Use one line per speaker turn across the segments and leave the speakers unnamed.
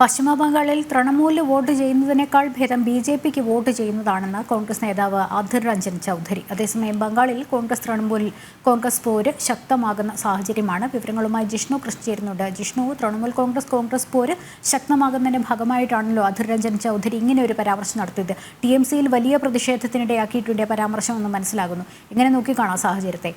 പശ്ചിമ ബംഗാളിൽ തൃണമൂൽ വോട്ട് ചെയ്യുന്നതിനേക്കാൾ ഭേദം ബി ജെ പിക്ക് വോട്ട് ചെയ്യുന്നതാണെന്ന് കോൺഗ്രസ് നേതാവ് അധിർ രഞ്ജൻ ചൗധരി. അതേസമയം ബംഗാളിൽ കോൺഗ്രസ് തൃണമൂലിൽ കോൺഗ്രസ് പോര് ശക്തമാകുന്ന സാഹചര്യമാണ്. വിവരങ്ങളുമായി ജിഷ്ണു കൃഷി ചേരുന്നുണ്ട് ജിഷ്ണു തൃണമൂൽ കോൺഗ്രസ് കോൺഗ്രസ് പോര് ശക്തമാകുന്നതിന്റെ ഭാഗമായിട്ടാണല്ലോ അധിർ രഞ്ജൻ ചൗധരി ഇങ്ങനെ ഒരു പരാമർശം നടത്തിയത്. ടി എം സിയിൽ വലിയ പ്രതിഷേധത്തിനിടയാക്കിയിട്ടുണ്ട് പരാമർശം എന്ന് മനസ്സിലാകുന്നു. എങ്ങനെ നോക്കിക്കാണാം സാഹചര്യത്തെ?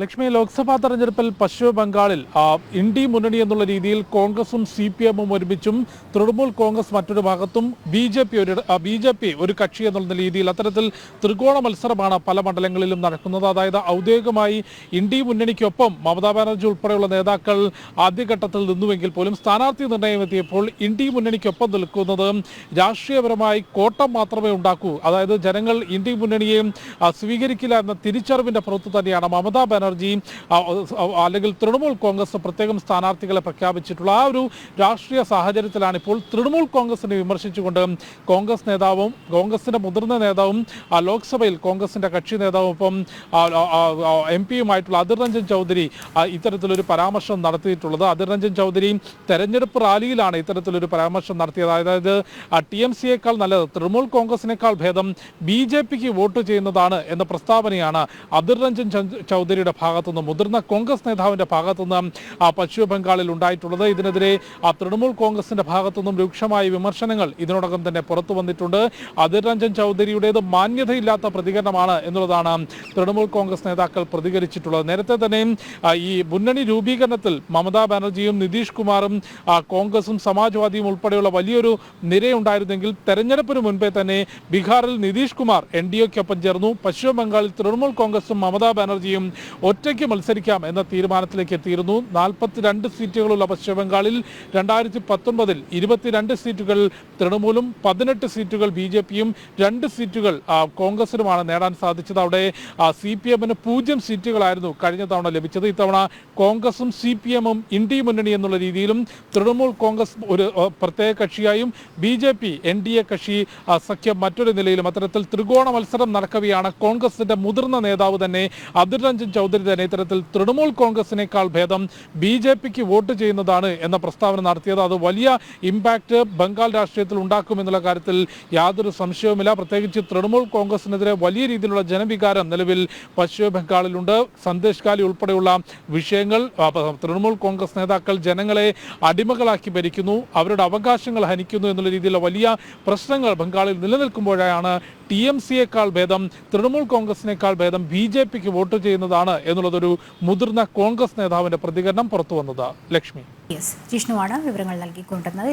ലക്ഷ്മി ലോക്സഭാ തെരഞ്ഞെടുപ്പിൽ പശ്ചിമ ബംഗാളിൽ ഇന്ത്യ മുന്നണി എന്നുള്ള രീതിയിൽ കോൺഗ്രസും സി പി എമ്മും ഒരുമിച്ചും തൃണമൂൽ കോൺഗ്രസ് മറ്റൊരു ഭാഗത്തും ബി ജെ പി ഒരു ബി ജെ പി ഒരു കക്ഷി എന്നുള്ള രീതിയിൽ അത്തരത്തിൽ ത്രികോണ മത്സരമാണ് പല മണ്ഡലങ്ങളിലും നടക്കുന്നത്. അതായത് ഔദ്യോഗികമായി ഇന്ത്യ മുന്നണിക്കൊപ്പം മമതാ ബാനർജി ഉൾപ്പെടെയുള്ള നേതാക്കൾ ആദ്യഘട്ടത്തിൽ നിന്നുവെങ്കിൽ പോലും സ്ഥാനാർത്ഥി നിർണയം എത്തിയപ്പോൾ ഇന്ത്യ മുന്നണിക്കൊപ്പം നിൽക്കുന്നത് രാഷ്ട്രീയപരമായി കോട്ടം മാത്രമേ ഉണ്ടാക്കൂ. അതായത് ജനങ്ങൾ ഇന്ത്യ മുന്നണിയെ സ്വീകരിക്കില്ല എന്ന തിരിച്ചറിവിന്റെ പുറത്ത് തന്നെയാണ് മമതാ ബാനർജി ആ, അല്ലെങ്കിൽ തൃണമൂൽ കോൺഗ്രസ് പ്രത്യേകം സ്ഥാനാർത്ഥികളെ പ്രഖ്യാപിച്ചിട്ടുള്ള ആ ഒരു രാഷ്ട്രീയ സാഹചര്യത്തിലാണ് ഇപ്പോൾ തൃണമൂൽ കോൺഗ്രസിനെ വിമർശിച്ചുകൊണ്ട് കോൺഗ്രസ് നേതാവും കോൺഗ്രസിന്റെ മുതിർന്ന നേതാവും ലോക്സഭയിൽ കോൺഗ്രസിന്റെ കക്ഷി നേതാവും ഒപ്പം എം പിയുമായിട്ടുള്ള അധിർ രഞ്ജൻ ചൗധരി ഇത്തരത്തിലൊരു പരാമർശം നടത്തിയിട്ടുള്ളത്. അധിർ രഞ്ജൻ ചൗധരി തെരഞ്ഞെടുപ്പ് റാലിയിലാണ് ഇത്തരത്തിലൊരു പരാമർശം നടത്തിയത്. അതായത് ടി എം സിയേക്കാൾ നല്ലത് തൃണമൂൽ കോൺഗ്രസിനേക്കാൾ ഭേദം ബി ജെ പിക്ക് വോട്ട് ചെയ്യുന്നതാണ് എന്ന പ്രസ്താവനയാണ് അധിർ രഞ്ജൻ ചന്ദ് ചൗധരിയുടെ ഭാഗത്തുനിന്ന് മുതിർന്ന കോൺഗ്രസ് നേതാവിന്റെ ഭാഗത്തുനിന്ന് പശ്ചിമ ബംഗാളിൽ ഉണ്ടായിട്ടുള്ളത്. ഇതിനെതിരെ തൃണമൂൽ കോൺഗ്രസിന്റെ ഭാഗത്തുനിന്നും രൂക്ഷമായ വിമർശനങ്ങൾ ഇതിനോടകം തന്നെ പുറത്തു വന്നിട്ടുണ്ട്. അധിർ രഞ്ജൻ ചൗധരിയുടേത് മാന്യതയില്ലാത്ത പ്രതികരണമാണ് എന്നുള്ളതാണ് തൃണമൂൽ കോൺഗ്രസ് നേതാക്കൾ പ്രതികരിച്ചിട്ടുള്ളത്. നേരത്തെ തന്നെ ഈ മുന്നണി രൂപീകരണത്തിൽ മമതാ ബാനർജിയും നിതീഷ് കുമാറും കോൺഗ്രസും സമാജ്വാദിയും ഉൾപ്പെടെയുള്ള വലിയൊരു നിരയുണ്ടായിരുന്നെങ്കിൽ തെരഞ്ഞെടുപ്പിന് മുൻപേ തന്നെ ബീഹാറിൽ നിതീഷ് കുമാർ എൻ ഡി എക്കൊപ്പം ചേർന്നു. പശ്ചിമ ബംഗാളിൽ തൃണമൂൽ കോൺഗ്രസും മമതാ ബാനർജിയും ഒറ്റയ്ക്ക് മത്സരിക്കാം എന്ന തീരുമാനത്തിലേക്ക് എത്തിയിരുന്നു. നാൽപ്പത്തിരണ്ട് സീറ്റുകളുള്ള പശ്ചിമബംഗാളിൽ രണ്ടായിരത്തി പത്തൊൻപതിൽ ഇരുപത്തിരണ്ട് സീറ്റുകൾ തൃണമൂലും പതിനെട്ട് സീറ്റുകൾ ബി ജെ പിയും രണ്ട് സീറ്റുകൾ കോൺഗ്രസിനുമാണ് നേടാൻ സാധിച്ചത്. അവിടെ സി പി എമ്മിന് പൂജ്യം സീറ്റുകളായിരുന്നു കഴിഞ്ഞ തവണ ലഭിച്ചത്. ഇത്തവണ കോൺഗ്രസും സി പി എമ്മും ഇന്ത്യ മുന്നണി എന്നുള്ള രീതിയിലും തൃണമൂൽ കോൺഗ്രസ് ഒരു പ്രത്യേക കക്ഷിയായും B J P N D A കക്ഷി സഖ്യം മറ്റൊരു നിലയിലും അത്തരത്തിൽ ത്രികോണ മത്സരം നടക്കവെയാണ് കോൺഗ്രസിന്റെ മുതിർന്ന നേതാവ് തന്നെ അധിർ രഞ്ജൻ ചൗധരി തന്നെ ഇത്തരത്തിൽ തൃണമൂൽ കോൺഗ്രസിനേക്കാൾ ഭേദം ബി ജെ പിക്ക് വോട്ട് ചെയ്യുന്നതാണ് എന്ന പ്രസ്താവന നടത്തിയത്. അത് വലിയ ഇമ്പാക്റ്റ് ബംഗാൾ രാഷ്ട്രീയത്തിൽ ഉണ്ടാക്കുമെന്നുള്ള കാര്യത്തിൽ യാതൊരു സംശയവുമില്ല. പ്രത്യേകിച്ച് തൃണമൂൽ കോൺഗ്രസിനെതിരെ വലിയ രീതിയിലുള്ള ജനവികാരം നിലവിൽ പശ്ചിമ ബംഗാളിലുണ്ട് സന്ദേശ് കാലി ഉൾപ്പെടെയുള്ള വിഷയങ്ങൾ തൃണമൂൽ കോൺഗ്രസ് നേതാക്കൾ ജനങ്ങളെ അടിമകളാക്കി ഭരിക്കുന്നു. അവരുടെ അവകാശങ്ങൾ ഹനിക്കുന്നു എന്നുള്ള രീതിയിലുള്ള വലിയ പ്രശ്നങ്ങൾ ബംഗാളിൽ നിലനിൽക്കുമ്പോഴാണ് ടി എം സിയേക്കാൾ ഭേദം തൃണമൂൽ കോൺഗ്രസിനേക്കാൾ ഭേദം ബി ജെ പിക്ക് വോട്ട് ചെയ്യുന്നതാണ് എന്നുള്ളതൊരു മുതിർന്ന കോൺഗ്രസ് നേതാവിന്റെ പ്രതികരണം പുറത്തു വന്നത്. ലക്ഷ്മി.
ജിഷ്ണുവാണ് വിവരങ്ങൾ നൽകിക്കൊണ്ടിരുന്നത്.